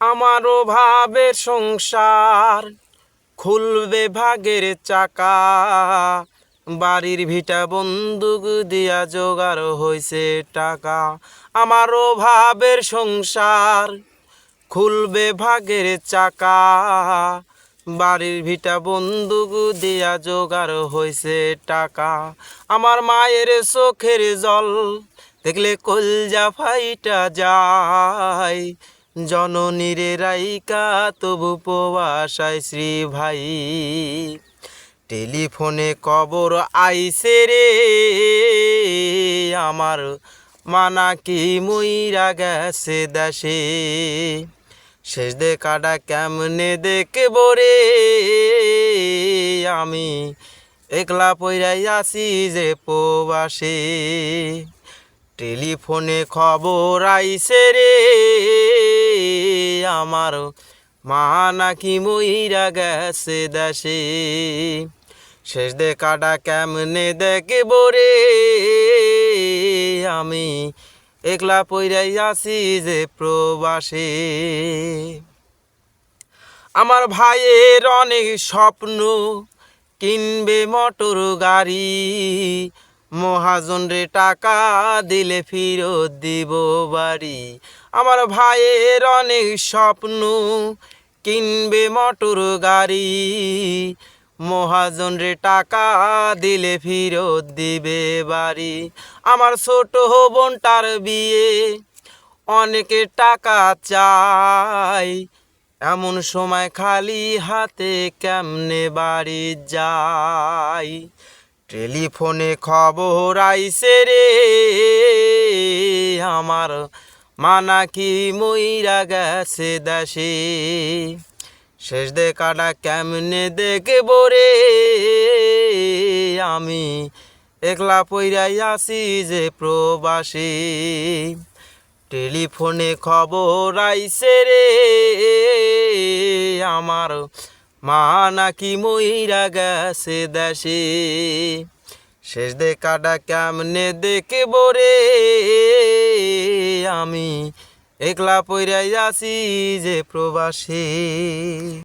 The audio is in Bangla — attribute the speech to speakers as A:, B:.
A: আমারও ভাবের সংসার খুলবে ভাগের চাকা। বাড়ির ভিটা বন্দুক দিয়া জোগাড় হইছে টাকা। আমারও ভাবের সংসার খুলবে ভাগের চাকা। বাড়ির ভিটা বন্দুক দিয়া জোগাড় হয়েছে টাকা। আমার মায়ের চোখের জল দেখলে কলজা ফাইটা যায়। জননীরে রাইকা তবু প্রবাসায় শ্রী ভাই। টেলিফোনে কবর আইসে রে, আমার মানা কি মইরা গেছে দেশে। শেষ দেখাটা কেমনে দেখব রে, আমি একলা পইরাই আসি যে প্রবাসে। টেলিফোনে খবর আইসে রে আমার মা নাকি মইরা গেছে দেশে। শেষ দেখাটা কেমনে দেখব রে? আমি একলা পইরাই আসি যে প্রবাসে। আমার ভাইয়ের অনেক স্বপ্ন, কিনবে মোটর গাড়ি। মহাজন রে টাকা দিলে ফিরত দিব বাড়ি। আমার ভাইয়ের অনেক স্বপ্ন, কিনবে মোটর গাড়ি। মহাজন রে টাকা দিলে ফিরত দিবে বাড়ি। আমার ছোট বোনটার বিয়ে অনেকে টাকা চাই এমন সময় খালি হাতে কেমনে বাড়ি যাই টেলিফোনে খবর আইসে রে, আমার মানা কি মইরা গেছে দেশে? শেষ দেখাটা কেমনে দেখব রে? আমি একলা পইরাই আসি যে প্রবাসী। টেলিফোনে খবর আইসে রে, আমার মা নাকি মইরা গেছে দেশে। শেষ দে দেখাটা কেমনে দেখে রে? আমি একলা পইরাই আসি যে প্রবাসী।